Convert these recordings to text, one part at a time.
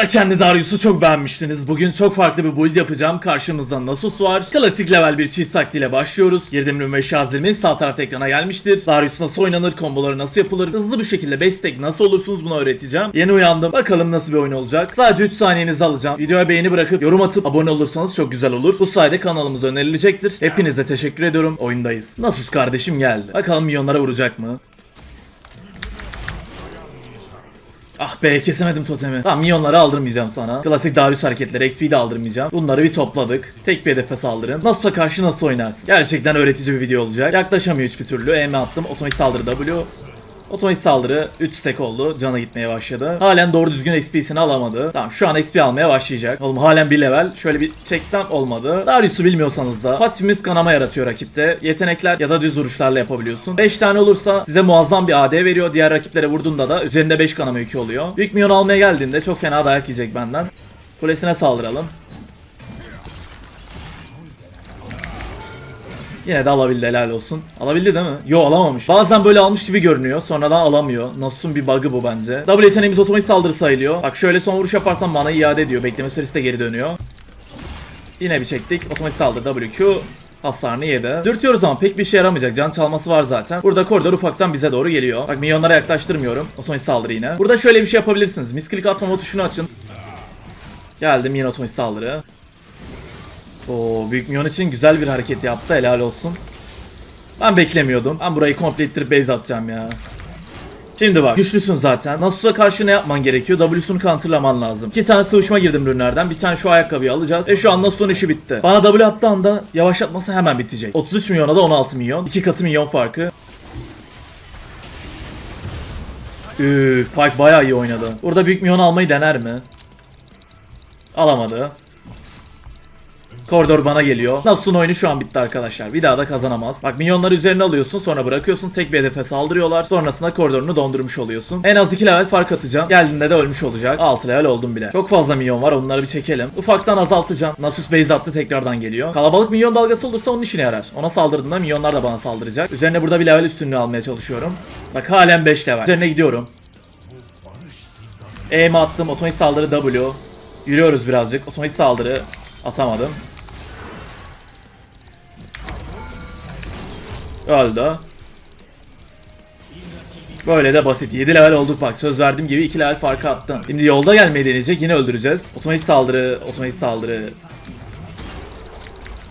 Kraken'li Darius'u çok beğenmiştiniz. Bugün çok farklı bir build yapacağım. Karşımızda Nasus var. Klasik level bir çift sakti ile başlıyoruz. Girdim ürün ve şazilimiz sağ tarafta ekrana gelmiştir. Darius nasıl oynanır, komboları nasıl yapılır, hızlı bir şekilde 5 stack nasıl olursunuz bunu öğreteceğim. Yeni uyandım. Bakalım nasıl bir oyun olacak. Sadece 3 saniyenizi alacağım. Videoya beğeni bırakıp yorum atıp abone olursanız çok güzel olur. Bu sayede kanalımız önerilecektir. Hepinize teşekkür ediyorum. Oyundayız. Nasus kardeşim geldi. Bakalım milyonlara vuracak mı? Ah be kesemedim totemi. Tamam milyonları aldırmayacağım sana. Klasik Darius hareketleri XP'yi de aldırmayacağım. Bunları bir topladık. Tek bir hedefe saldırın. Nasus'a karşı nasıl oynarsın? Gerçekten öğretici bir video olacak. Yaklaşamıyor hiçbir türlü. EM attım. Otomatik saldırı W. Otomatik saldırı 3 stack oldu. Cana gitmeye başladı. Halen doğru düzgün XP'sini alamadı. Tamam şu an XP almaya başlayacak. Oğlum halen bir level. Şöyle bir çeksem olmadı. Darius'u bilmiyorsanız da pasifimiz kanama yaratıyor rakipte. Yetenekler ya da düz vuruşlarla yapabiliyorsun. 5 tane olursa size muazzam bir AD veriyor. Diğer rakiplere vurduğunda da üzerinde 5 kanama yükü oluyor. Büyük milyon almaya geldiğinde çok fena dayak yiyecek benden. Kulesine saldıralım. Yine de alabildi helal olsun. Alabildi değil mi? Yo alamamış. Bazen böyle almış gibi görünüyor. Sonradan alamıyor. Nasus'un bir bug'ı bu bence. W yeteneğimiz otomatik saldırı sayılıyor. Bak şöyle son vuruş yaparsam bana iade ediyor. Bekleme süresi de geri dönüyor. Yine bir çektik. Otomatik saldırı WQ. Hasarını yedi. Dürtüyoruz ama pek bir şey yaramayacak. Can çalması var zaten. Burada koridor ufaktan bize doğru geliyor. Bak milyonlara yaklaştırmıyorum. Otomatik saldırı yine. Burada şöyle bir şey yapabilirsiniz. Misklik atmama tuşunu açın. Geldim yine otomatik saldırı. Oo, Büyük Minyon için güzel bir hareket yaptı. Helal olsun. Ben beklemiyordum. Ben burayı komple ittirip base atacağım ya. Şimdi bak güçlüsün zaten. Nasus'a karşı ne yapman gerekiyor? W'sunu counterlaman lazım. İki tane sıvışma girdim ürünlerden. Bir tane şu ayakkabıyı alacağız. E şu an Nasus'un işi bitti. Bana W attığı anda yavaşlatması hemen bitecek. 33 milyona da 16 milyon. İki katı milyon farkı. Üf, Pike bayağı iyi oynadı. Burada büyük milyon almayı dener mi? Alamadı. Koridor bana geliyor. Nasus'un oyunu şu an bitti arkadaşlar. Bir daha da kazanamaz. Bak minyonları üzerine alıyorsun sonra bırakıyorsun. Tek bir hedefe saldırıyorlar. Sonrasında koridorunu dondurmuş oluyorsun. En az 2 level fark atacağım. Geldiğinde de ölmüş olacak. 6 level oldum bile. Çok fazla minyon var onları bir çekelim. Ufaktan azaltacağım. Nasus base attı tekrardan geliyor. Kalabalık minyon dalgası olursa onun işine yarar. Ona saldırdığında minyonlar da bana saldıracak. Üzerine burada bir level üstünlüğü almaya çalışıyorum. Bak halen 5 level. Üzerine gidiyorum. E'mi attım. Otomatik saldırı W. Yürüyoruz birazcık. Otomatik saldırı atamadım. Öldü. Böyle de basit. 7 level olduk bak. Söz verdiğim gibi 2 level farkı attım. Şimdi yolda gelmeyi deneyecek. Yine öldüreceğiz. Otomatik saldırı, otomatik saldırı.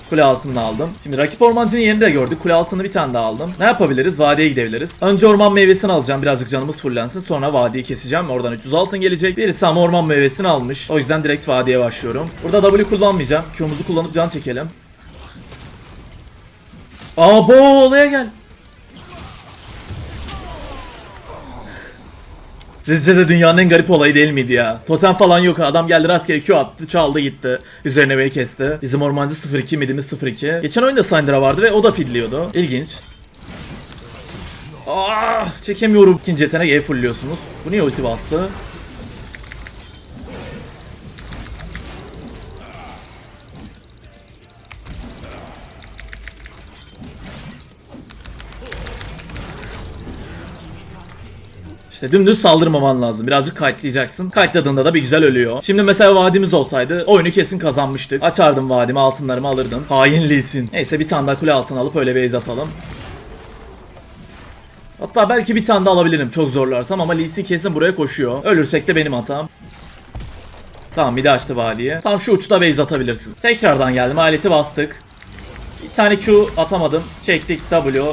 Kule altını aldım. Şimdi rakip ormancının yerini de gördük. Kule altını bir tane daha aldım. Ne yapabiliriz? Vadiye gidebiliriz. Önce orman meyvesini alacağım. Birazcık canımız fullensin. Sonra vadiyi keseceğim. Oradan 300 altın gelecek. Birisi ama orman meyvesini almış. O yüzden direkt vadiye başlıyorum. Burada W kullanmayacağım. Q'muzu kullanıp can çekelim. Abo olaya gel. Sizce de dünyanın en garip olayı değil miydi ya? Totem falan yok. Adam geldi rastgele Q attı, çaldı gitti. Üzerine beni kesti. Bizim ormancı 02, midimiz 02. Geçen oyunda Syndra vardı ve o da fidliyordu. İlginç. Ah, çekemiyorum. İkinci yetenek E fullliyorsunuz. Bu niye ulti bastı? İşte dümdüz saldırmaman lazım. Birazcık kayıtlayacaksın. Kayıtladığında da bir güzel ölüyor. Şimdi mesela vadimiz olsaydı oyunu kesin kazanmıştık. Açardım vadimi altınlarımı alırdım. Hain Lee Sin. Neyse bir tane daha kule altına alıp öyle base atalım. Hatta belki bir tane de alabilirim çok zorlarsam ama Lee Sin kesin buraya koşuyor. Ölürsek de benim hatam. Tamam de açtı vadiye. Tam şu uçta base atabilirsin. Tekrardan geldim aleti bastık. Bir tane Q atamadım. Çektik W.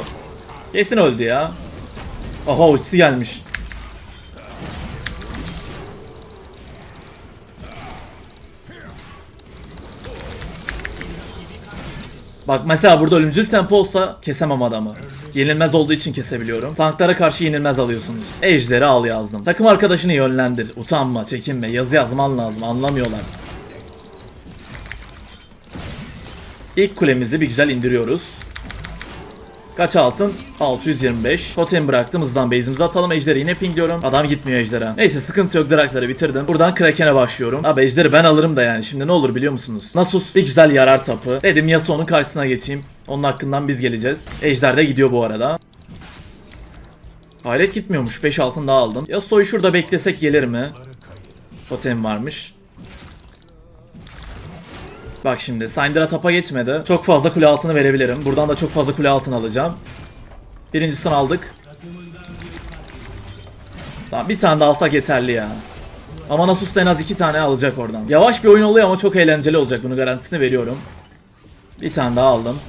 Kesin öldü ya. Aha ultisi gelmiş. Bak mesela burada ölümcül tempo olsa kesemem adamı. Yenilmez olduğu için kesebiliyorum. Tanklara karşı yenilmez alıyorsunuz. Ejderi al yazdım. Takım arkadaşını yönlendir. Utanma, çekinme. Yazı yazman lazım. Anlamıyorlar. İlk kulemizi bir güzel indiriyoruz. Kaç altın? 625. Totem bıraktım. Hızdan base'imizi atalım. Ejderi yine pingliyorum. Adam gitmiyor ejdere. Neyse sıkıntı yok. Drakları bitirdim. Buradan Kraken'e başlıyorum. Abi ejderi ben alırım da yani. Şimdi ne olur biliyor musunuz? Nasus bir güzel yarar tapı. Dedim Yasuo'nun karşısına geçeyim. Onun hakkından biz geleceğiz. Ejder de gidiyor bu arada. Hayret gitmiyormuş. 5 altın daha aldım. Yasuo'yu şurada beklesek gelir mi? Totem varmış. Bak şimdi Syndra tapa geçmedi. Çok fazla kule altını verebilirim. Buradan da çok fazla kule altını alacağım. Birincisini aldık. Tamam bir tane daha alsak yeterli ya. Ama Nasus da en az iki tane alacak oradan. Yavaş bir oyun oluyor ama çok eğlenceli olacak. Bunu garantisini veriyorum. Bir tane daha aldım.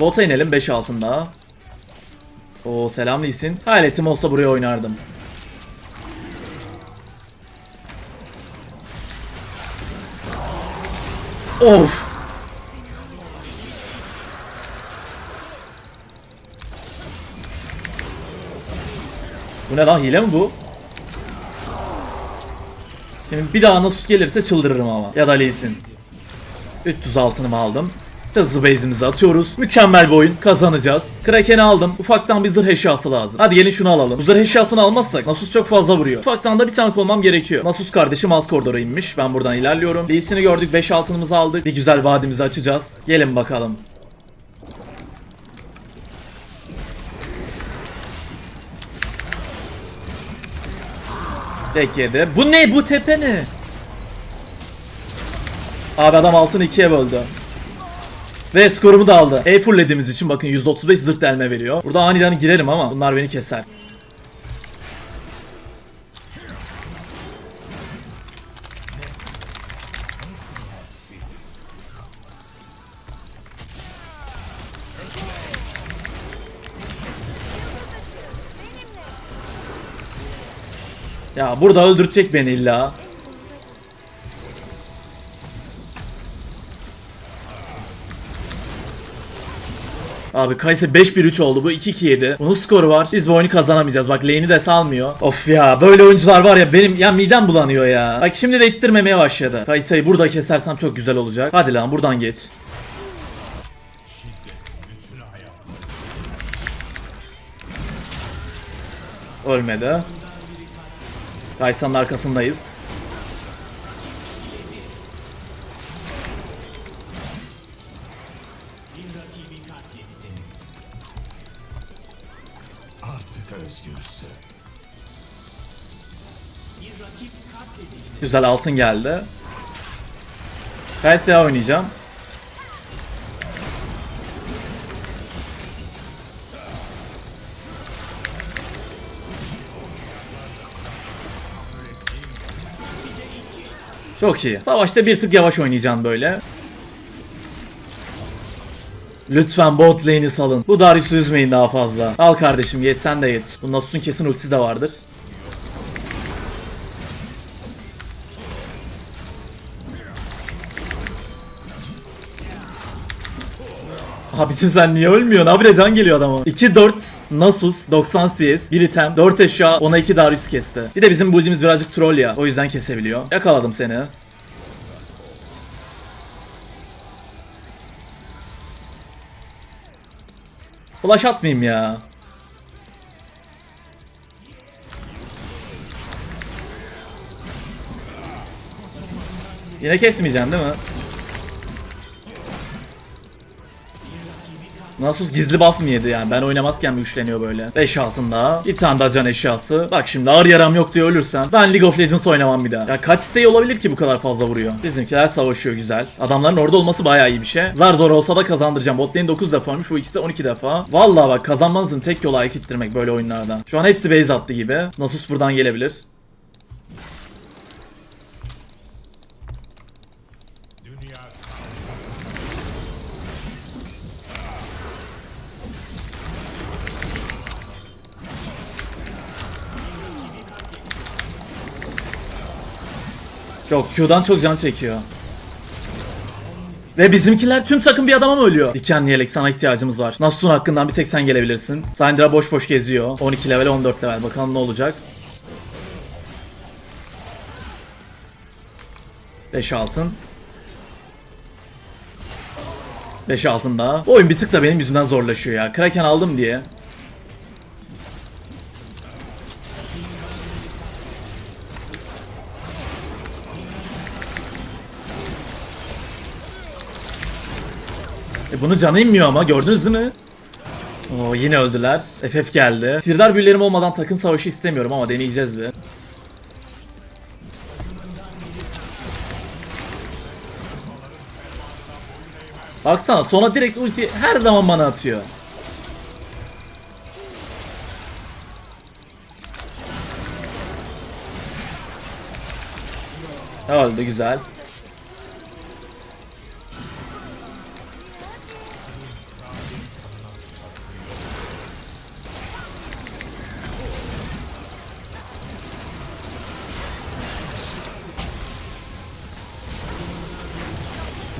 Bota inelim 5 altında. Oo selam Lisin. Hayaletim olsa buraya oynardım. Of. Bu ne lan hile mi bu? Şimdi bir daha Nasus gelirse çıldırırım ama. Ya da Lee Sin. 300 altınımı aldım. Hızlı base'imizi atıyoruz. Mükemmel bir oyun. Kazanacağız. Kraken'i aldım. Ufaktan bir zırh eşyası lazım. Hadi gelin şunu alalım. Bu zırh eşyasını almazsak Nasus çok fazla vuruyor. Ufaktan da bir tank olmam gerekiyor. Nasus kardeşim alt koridora inmiş. Ben buradan ilerliyorum. Lee Sin'i gördük. 5 altınımızı aldık. Bir güzel vadimizi açacağız. Gelin bakalım. Tek yedi. Bu ne? Bu tepe ne? Abi adam altını ikiye böldü. Ve skorumu da aldı. E fulllediğimiz için bakın %35 zırt delme veriyor. Burada aniden girerim ama bunlar beni keser. Ya burada öldürecek beni illa. Abi Kayse 5-1-3 oldu. Bu 2-2-7. Bunun skoru var. Biz bu oyunu kazanamayacağız. Bak lane'i de salmıyor. Of ya böyle oyuncular var ya benim ya midem bulanıyor ya. Bak şimdi de ittirmemeye başladı. Kayse'yi burada kesersem çok güzel olacak. Hadi lan buradan geç. Ölmedi. Kaysan'ın arkasındayız. Güzel altın geldi. Kayse'ye oynayacağım. Çok iyi. Savaşta bir tık yavaş oynayacağım böyle. Lütfen bot lane'i salın. Bu Darius'u üzmeyin daha fazla. Al kardeşim geç sen de geç. Bu Nasus'un kesin ultisi de vardır. Abi bizim sen niye ölmüyorsun? Abi can geliyor adama. 2-4 Nasus 90 CS 1 item 4 eşya ona 2 Darius kesti. Bir de bizim build'imiz birazcık troll ya. O yüzden kesebiliyor. Yakaladım seni. Flash atmayayım ya. Yine kesmeyeceksin değil mi? Nasus gizli buff mı yedi yani? Ben oynamazken mi güçleniyor böyle? 5 altında. Bir tane daha can eşyası. Bak şimdi ağır yaram yok diye ölürsem ben League of Legends oynamam bir daha. Ya kaç isteği olabilir ki bu kadar fazla vuruyor? Bizimkiler savaşıyor güzel. Adamların orada olması bayağı iyi bir şey. Zar zor olsa da kazandıracağım. Bot lane 9 defa olmuş bu ikisi 12 defa. Vallahi bak kazanmanızın tek yolu ayak ittirmek böyle oyunlardan. Şu an hepsi base attı gibi. Nasus buradan gelebilir. Yok Q'dan çok can çekiyor. Ve bizimkiler tüm takım bir adama mı ölüyor? Dikenli yelek sana ihtiyacımız var. Nasus'un hakkından bir tek sen gelebilirsin. Syndra boş boş geziyor. 12 level 14 level bakalım ne olacak. 5 altın. 5 altın daha. Bu oyun bir tık da benim yüzümden zorlaşıyor ya. Kraken aldım diye. E bunu canı inmiyor ama gördünüz değil mi? Oo, yine öldüler. FF geldi. Sirdar büyülerim olmadan takım savaşı istemiyorum ama deneyeceğiz bir. Baksana sona direkt ulti her zaman bana atıyor. Öldü güzel.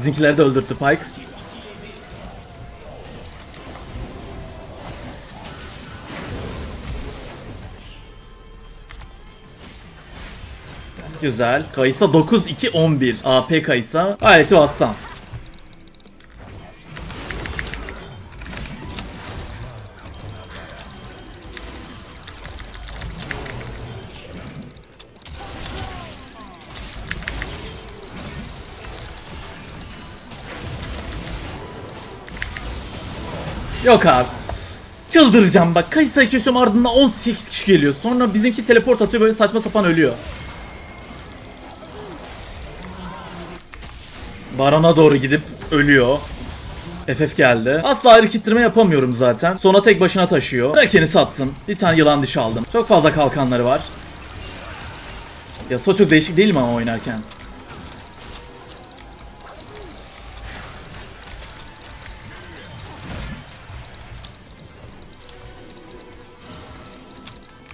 Bizimkileri de öldürttü Pike. Güzel. Kayısa 9-2-11. AP Kayısa. Aleti bassam. Yok abi. Çıldıracağım bak. Kayısa kesiyorum ardından 18 kişi geliyor. Sonra bizimki teleport atıyor böyle saçma sapan ölüyor. Baron'a doğru gidip ölüyor. FF geldi. Asla ayrı kittirme yapamıyorum zaten. Sonra tek başına taşıyor. Raken'i sattım. Bir tane yılan dişi aldım. Çok fazla kalkanları var. Ya so çok değişik değil mi ama oynarken?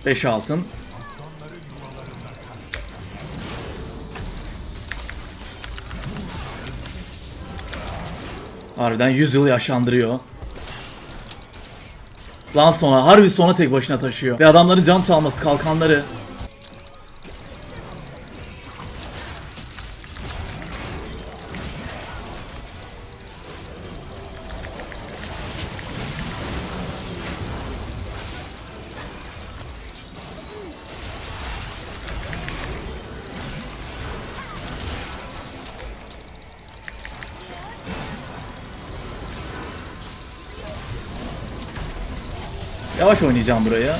Beş altın. Harbiden 100 yıl yaşandırıyor. Lan sona harbi sona tek başına taşıyor. Ve adamların can çalması kalkanları. Yavaş oynayacağım burayı.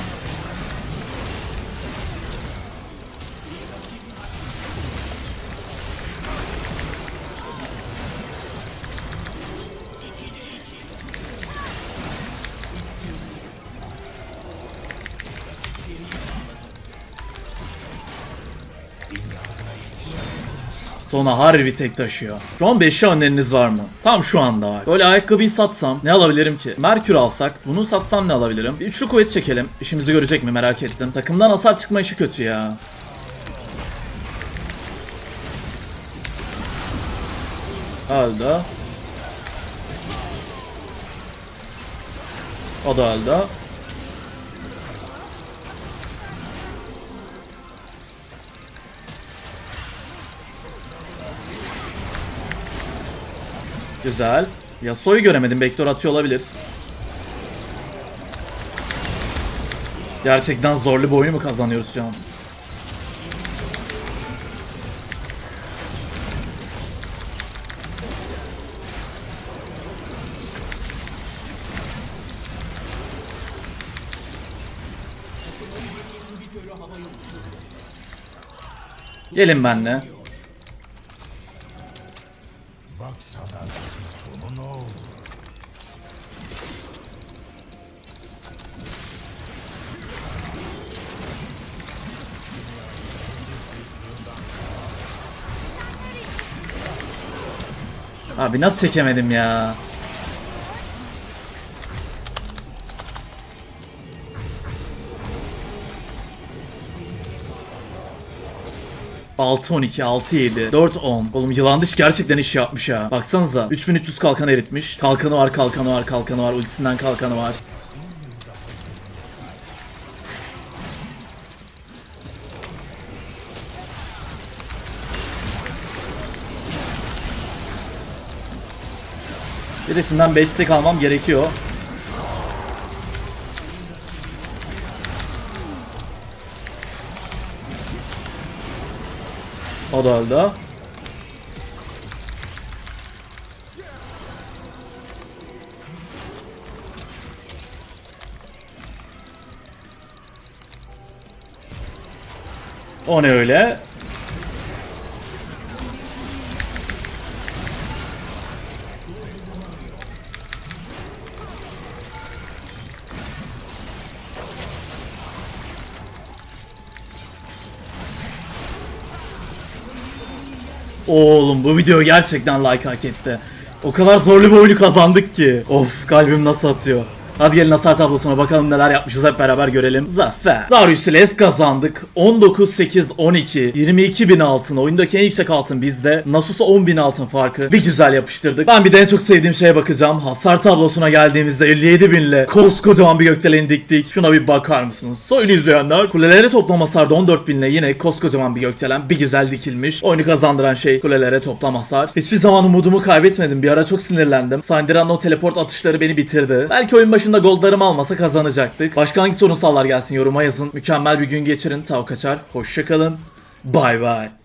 Sona harbi tek taşıyor. Şu an 5'e önleriniz var mı? Tam şu anda var. Böyle ayakkabıyı satsam ne alabilirim ki? Merkür alsak bunu satsam ne alabilirim? Bir üçlü kuvvet çekelim. İşimizi görecek mi merak ettim. Takımdan hasar çıkma işi kötü ya. Öldü. O da öldü. Güzel. Yasuo'yu göremedim. Bektor atıyor olabilir. Gerçekten zorlu bir oyunu mu kazanıyoruz şu an? Gelin benle. Bak sadakatin sonu ne oldu? Abi nasıl çekemedim ya? Altı 12, 6 7, 4 10. Oğlum yılan diş gerçekten iş yapmış ha. Baksanıza 3300 kalkan eritmiş. Kalkanı var, kalkanı var, kalkanı var. Ultisinden kalkanı var. Birisinden 5 stack almam gerekiyor. O da öldü. O ne öyle? Oğlum bu video gerçekten like hak etti. O kadar zorlu bir oyunu kazandık ki. Of kalbim nasıl atıyor. Hadi gelin hasar tablosuna bakalım neler yapmışız hep beraber görelim. Zafer. Darius ile es kazandık. 19-8-12. 22 bin altın. Oyundaki en yüksek altın bizde. Nasus'a 10 bin altın farkı. Bir güzel yapıştırdık. Ben bir de en çok sevdiğim şeye bakacağım. Hasar tablosuna geldiğimizde 57 binle koskocaman bir gökdelen diktik. Şuna bir bakar mısınız? Soyunu izleyenler. Kulelere toplam hasarda 14 binle yine koskocaman bir gökdelen bir güzel dikilmiş. Oyunu kazandıran şey kulelere toplam hasar. Hiçbir zaman umudumu kaybetmedim. Bir ara çok sinirlendim. Syndra'nın o teleport atışları beni bitirdi. Belki oyun başında goldlarımı almasa kazanacaktık. Başka hangi sorunsallar gelsin yoruma yazın. Mükemmel bir gün geçirin. Tav kaçar. Hoşçakalın. Bay bay.